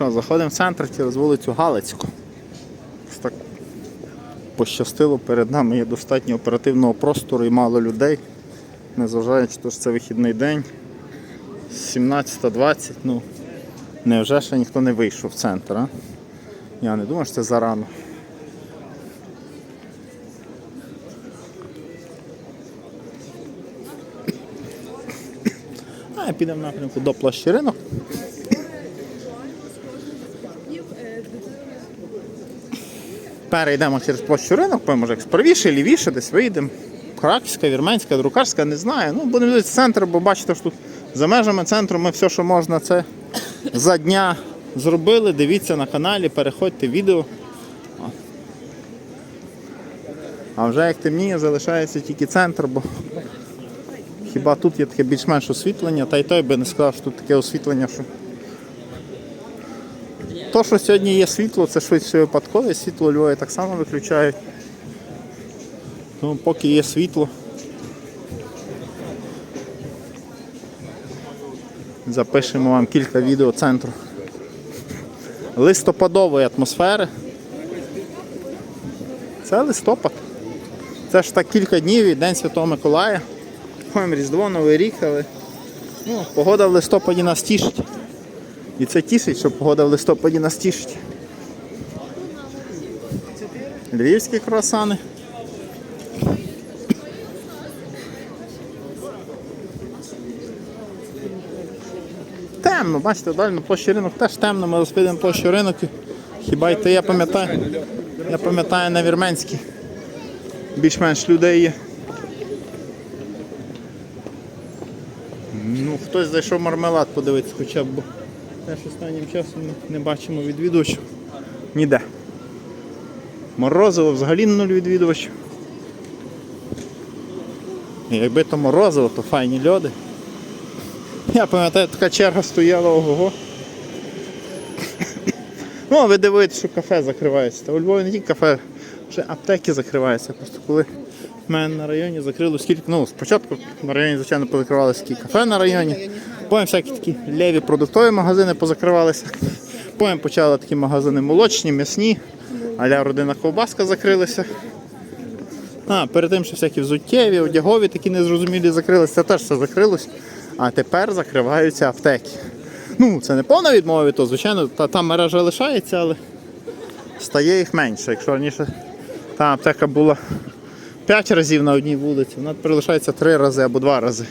Що, заходимо в центр через вулицю Галицьку. Так пощастило, перед нами є достатньо оперативного простору і мало людей. Незважаючи, що це вихідний день. 17.20, ну невже ще ніхто не вийшов в центр, а? Я не думаю, що це зарано. А, підемо напрямку до площі ринок. Перейдемо через площу ринок, може правіше, лівіше, десь вийдемо. Краківська, вірменська, друкарська, не знаю. Ну, будемо дивитися центр, бо бачите, що тут за межами центру ми все, що можна, це за дня зробили. Дивіться на каналі, переходьте відео. А вже як темніє, залишається тільки центр, бо хіба тут є таке більш-менш освітлення, та й той би не сказав, що тут таке освітлення, що. То, що сьогодні є світло, це швидше випадкове, світло Львові так само виключають. Тому поки є світло. Запишемо вам кілька відео центру. Листопадової атмосфери. Це листопад. Це ж так кілька днів і День Святого Миколая. Різдво, Новий рік, але ну, погода в листопаді нас тішить. І це тішить, що погода в листопаді нас тішить. Львівські круасани. Темно, бачите, далі на площі ринок теж темно, ми розпідемо площу ринок. Хіба йти, я пам'ятаю. Я пам'ятаю на Вірменській. Більш-менш людей є. Ну, хтось зайшов мармелад подивитися хоча б, теж останнім часом не бачимо відвідувачів ніде. Морозиво взагалі нуль відвідувачів. Якби то морозиво, то файні льоди. Я пам'ятаю, така черга стояла ого. Ну, а ви дивитесь, що кафе закривається. Та у Львові не тільки кафе, вже аптеки закриваються. Просто коли в мене на районі закрили скільки. Ну, спочатку на районі, звичайно, позакривали скільки кафе на районі. Потім всякі такі леві продуктові магазини позакривалися. Потім почали такі магазини молочні, м'ясні, аля родина ковбаска закрилися. А, перед тим, що всякі взуттєві, одягові такі незрозумілі закрилися, це теж все закрилось. А тепер закриваються аптеки. Ну, це не повна відмова від того, звичайно, та, та мережа лишається, але стає їх менше. Якщо раніше та аптека була 5 разів на одній вулиці, вона тепер лишається 3 рази або 2 рази.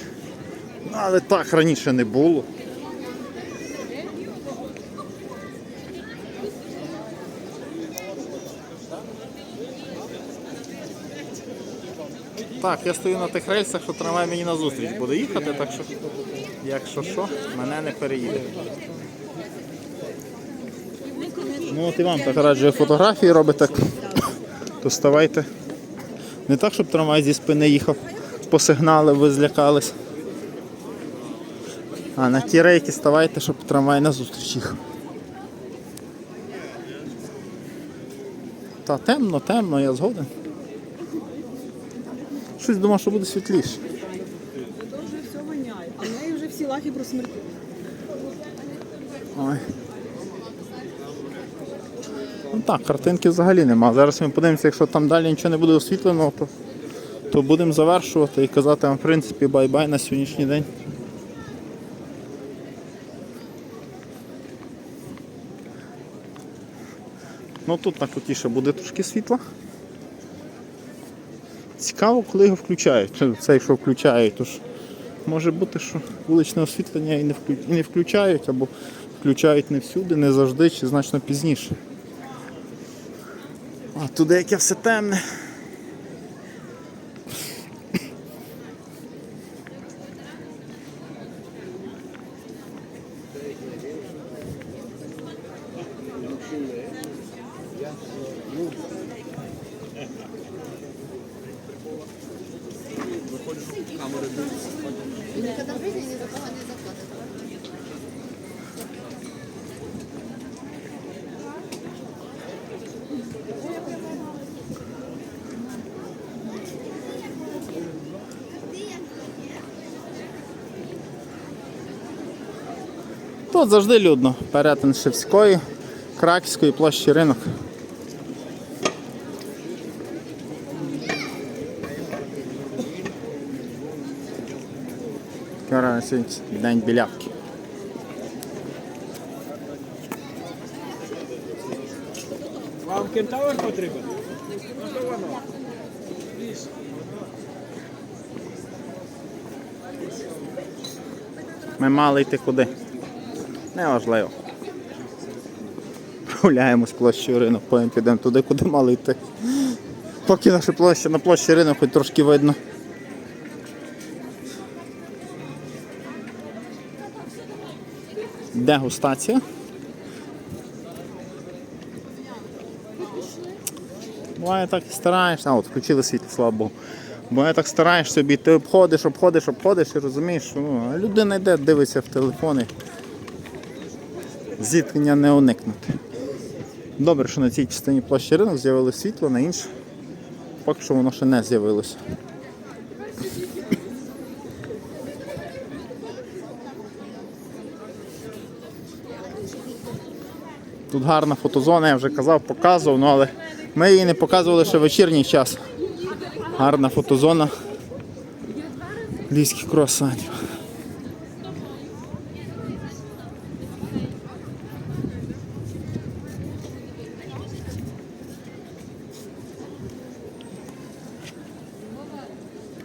Але так раніше не було. Так, я стою на тих рельсах, що трамвай мені на зустріч буде їхати, так що, якщо що, мене не переїде. Ну от і вам так раджу фотографії робите, то ставайте. Не так, щоб трамвай зі спини їхав, по сигналу ви злякались. А на ті рейки ставайте, щоб трамвай на зустріч їхав. Та темно, темно, я згоден. Щось думав, що буде світліше. То вже все воняє, а в неї вже всі лахи просмертіли. Ой. Ну так, картинки взагалі нема. Зараз ми подивимося, якщо там далі нічого не буде освітлено, то, то будемо завершувати і казати вам, в принципі, бай-бай на сьогоднішній день. Ну тут на кутіше буде трошки світла. Цікаво, коли його включають. Це- якщо включають, то ж може бути, що вуличне освітлення і не включають, або включають не всюди, не завжди, чи значно пізніше. А туди яке все темне. Выходишь, камеры дают. Никогда не запала Тут завжди людно. Перетин Шевської, Краківської площі ринок. Вчора сьогодні день білявки. Вам кентавр потрібен? Ми мали йти куди? Неважливо. Гуляємось площею ринок, потім підемо туди, куди мали йти. Поки наша площа на площі ринок хоч трошки видно. Дегустація. Буває так і стараєшся. А, от включили світло, слава Богу. Буває так стараєшся собі, ти обходиш, обходиш, обходиш і розумієш, що ну, людина йде, дивиться в телефони. Зіткнення не уникнути. Добре, що на цій частині площі ринок з'явилося світло, на іншій поки що воно ще не з'явилося. Тут гарна фотозона, я вже казав, показував, ну, але ми її не показували ще в вечірній час. Гарна фотозона львівських круасанів.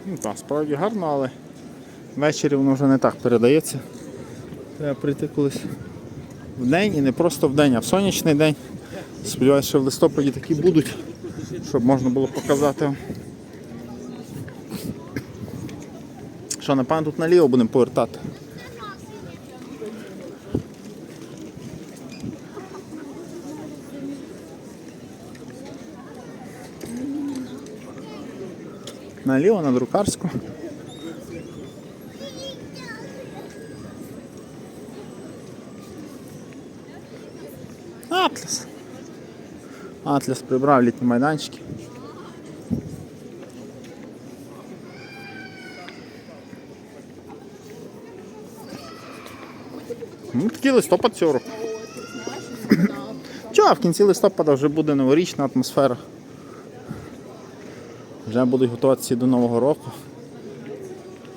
Ну так, справді гарно, але ввечері воно вже не так передається. Треба прийти колись в день і не просто в день, а в сонячний день. Сподіваюся, що в листопаді такі будуть, щоб можна було показати. Що, напевно, тут наліво будемо повертати. Наліво на друкарську. Атлас. Атлас прибрав літні майданчики. Ну, такий листопад цього року. Чого, в кінці листопада вже буде новорічна атмосфера. Вже будуть готуватися до Нового року.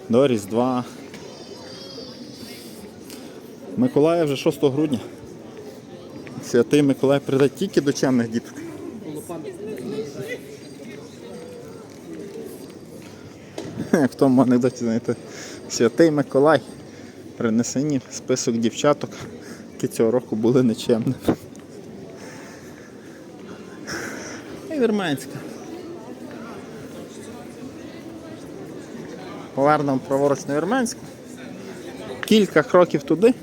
До Різдва. Миколая вже 6 грудня. Святий Миколай прийде тільки до чемних діток. В тому анекдоті, знаєте, Святий Миколай принесені список дівчаток, які цього року були нечемними. І Вірменська. Повернемо праворуч на Вірменську. Кілька кроків туди.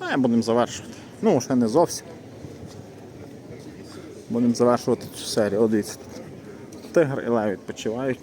А я будемо завершувати. Ну, ще не зовсім. Будемо завершувати цю серію. От дивіться. Тигр і лев відпочивають.